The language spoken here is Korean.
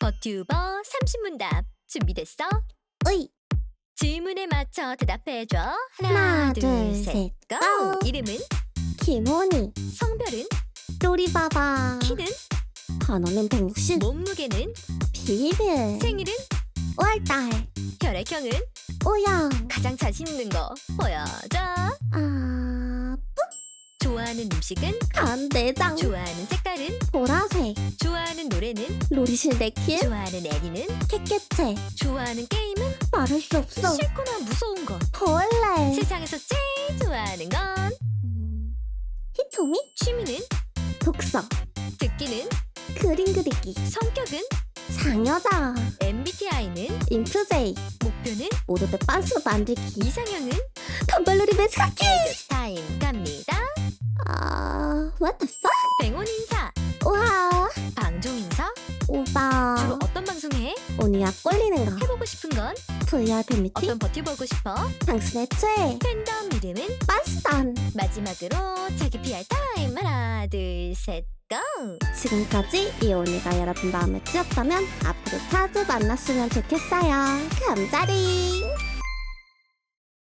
버튜버 30문답 준비됐어? 으이 질문에 맞춰 대답해줘. 하나, 하나, 둘, 둘, 셋, 셋, 고! 고! 이름은? 김호니 성별은? 또리바바 키는? 번호는 160 몸무게는? 비밀 생일은? 5월달 혈액형은? O형 가장 자신 있는 거 보여줘. 아 좋아하는 음식은? 간대장 좋아하는 색 깔은? 보라색 좋아하는 노래는? 로리실 네킬 좋아하는 애니는? 캐캐체 좋아하는 게임은? 말할 수 없어 싫거나 무서운 거. 벌레 세상에서 제일 좋아하는 건? 음, 히토미 취미는? 독서 듣기는? 그림 그리기 성격은? 상여자 MBTI는? 인프제이 목표는? 모두들 빤스로 만들기 이상형은? 단발놀이 매스카키 타임 갑니다. 아 what the fuck 뱅온 인사, 방송 해? 오니야 꼴리는 거 해보고 싶은 건? VR 미팅 어떤 버텨보고 싶어? 당신의 최애 팬덤 이름은? 빤스단 마지막으로 자기 PR 타임 하나 둘셋 고! 지금까지 이 오니가 여러분 마음에 쥐었다면 앞으로 자주 만났으면 좋겠어요 감자링